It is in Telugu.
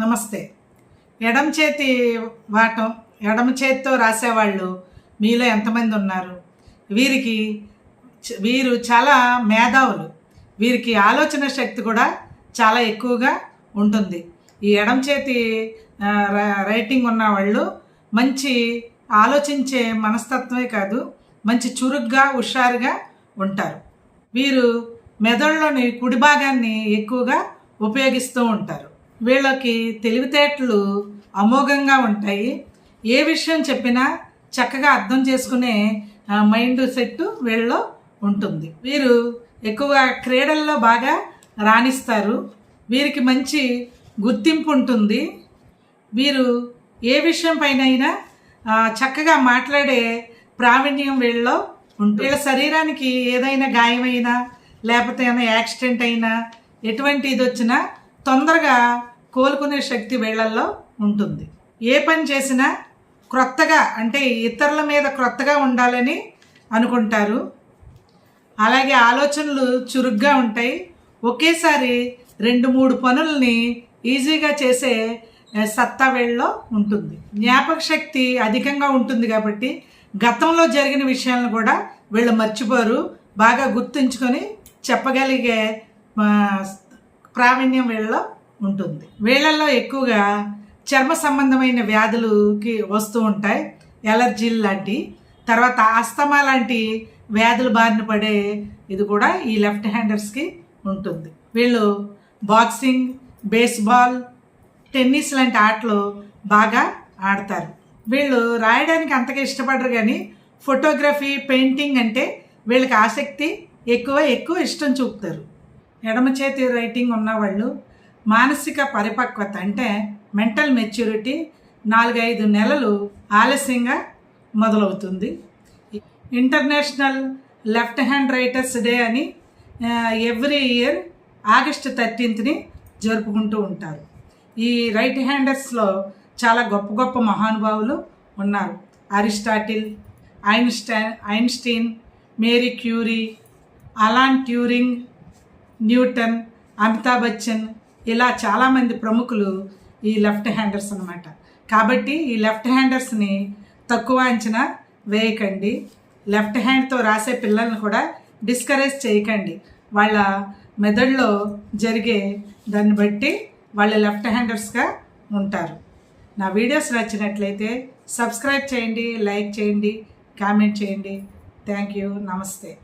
నమస్తే. ఎడమ చేతి వాటం ఎడమ చేతితో రాసేవాళ్ళు మీలో ఎంతమంది ఉన్నారు? వీరికి వీరు చాలా మేధావులు. వీరికి ఆలోచన శక్తి కూడా చాలా ఎక్కువగా ఉంటుంది. ఈ ఎడమ చేతి రైటింగ్ ఉన్న వాళ్ళు మంచి ఆలోచించే మనస్తత్వమే కాదు మంచి చురుగ్గా హుషారుగా ఉంటారు. వీరు మెదడులోని కుడి భాగాన్ని ఎక్కువగా ఉపయోగిస్తూ ఉంటారు. వీళ్ళకి తెలివితేటలు అమోఘంగా ఉంటాయి. ఏ విషయం చెప్పినా చక్కగా అర్థం చేసుకునే మైండ్ సెట్ వీళ్ళలో ఉంటుంది. వీరు ఎక్కువగా క్రీడల్లో బాగా రాణిస్తారు. వీరికి మంచి గుర్తింపు ఉంటుంది. వీరు ఏ విషయం పైన అయినా చక్కగా మాట్లాడే ప్రావీణ్యం వీళ్ళలో ఉంటుంది. వీళ్ళ శరీరానికి ఏదైనా గాయమైనా లేకపోతే ఏమైనా యాక్సిడెంట్ అయినా ఎటువంటి ఇది వచ్చినా తొందరగా కోలుకునే శక్తి వీళ్ళల్లో ఉంటుంది. ఏ పని చేసినా క్రొత్తగా అంటే ఇతరుల మీద క్రొత్తగా ఉండాలని అనుకుంటారు. అలాగే ఆలోచనలు చురుగ్గా ఉంటాయి. ఒకేసారి రెండు మూడు పనుల్ని ఈజీగా చేసే సత్తా వేళ్ళలో ఉంటుంది. జ్ఞాపక శక్తి అధికంగా ఉంటుంది కాబట్టి గతంలో జరిగిన విషయాలను కూడా వీళ్ళు మర్చిపోరు. బాగా గుర్తుంచుకొని చెప్పగలిగే ప్రావీణ్యం వీళ్ళలో ఉంటుంది. వీళ్ళల్లో ఎక్కువగా చర్మ సంబంధమైన వ్యాధులకి వస్తూ ఉంటాయి. ఎలర్జీలు లాంటి తర్వాత ఆస్తమా లాంటి వ్యాధులు బారిన పడే ఇది కూడా ఈ లెఫ్ట్ హ్యాండర్స్కి ఉంటుంది. వీళ్ళు బాక్సింగ్ బేస్బాల్ టెన్నిస్ లాంటి ఆటలు బాగా ఆడతారు. వీళ్ళు రాయడానికి అంతగా ఇష్టపడరు కానీ ఫోటోగ్రఫీ పెయింటింగ్ అంటే వీళ్ళకి ఆసక్తి ఎక్కువ ఎక్కువ ఇష్టం చూపుతారు. ఎడమ చేతి రైటింగ్ ఉన్నవాళ్ళు మానసిక పరిపక్వత అంటే మెంటల్ మెచ్యూరిటీ నాలుగైదు నెలలు ఆలస్యంగా మొదలవుతుంది. International left hand writers day అని ఎవ్రీ ఇయర్ ఆగస్టు థర్టీన్త్ని జరుపుకుంటూ ఉంటారు. ఈ రైట్ హ్యాండర్స్లో చాలా గొప్ప గొప్ప మహానుభావులు ఉన్నారు. Aristotle Einstein Einstein Marie Curie Alan Turing Newton Amitabh Bachchan ఇలా చాలామంది ప్రముఖులు ఈ లెఫ్ట్ హ్యాండర్స్ అనమాట కాబట్టి ఈ లెఫ్ట్ హ్యాండర్స్ని తక్కువ అంచనా వేయకండి. లెఫ్ట్ హ్యాండ్తో రాసే పిల్లల్ని కూడా డిస్కరేజ్ చేయకండి. వాళ్ళ మెదడులో జరిగే దాన్ని బట్టి వాళ్ళు లెఫ్ట్ హ్యాండర్స్గా ఉంటారు. నా వీడియోస్ నచ్చినట్లయితే సబ్స్క్రైబ్ చేయండి లైక్ చేయండి కామెంట్ చేయండి. Thank you. నమస్తే.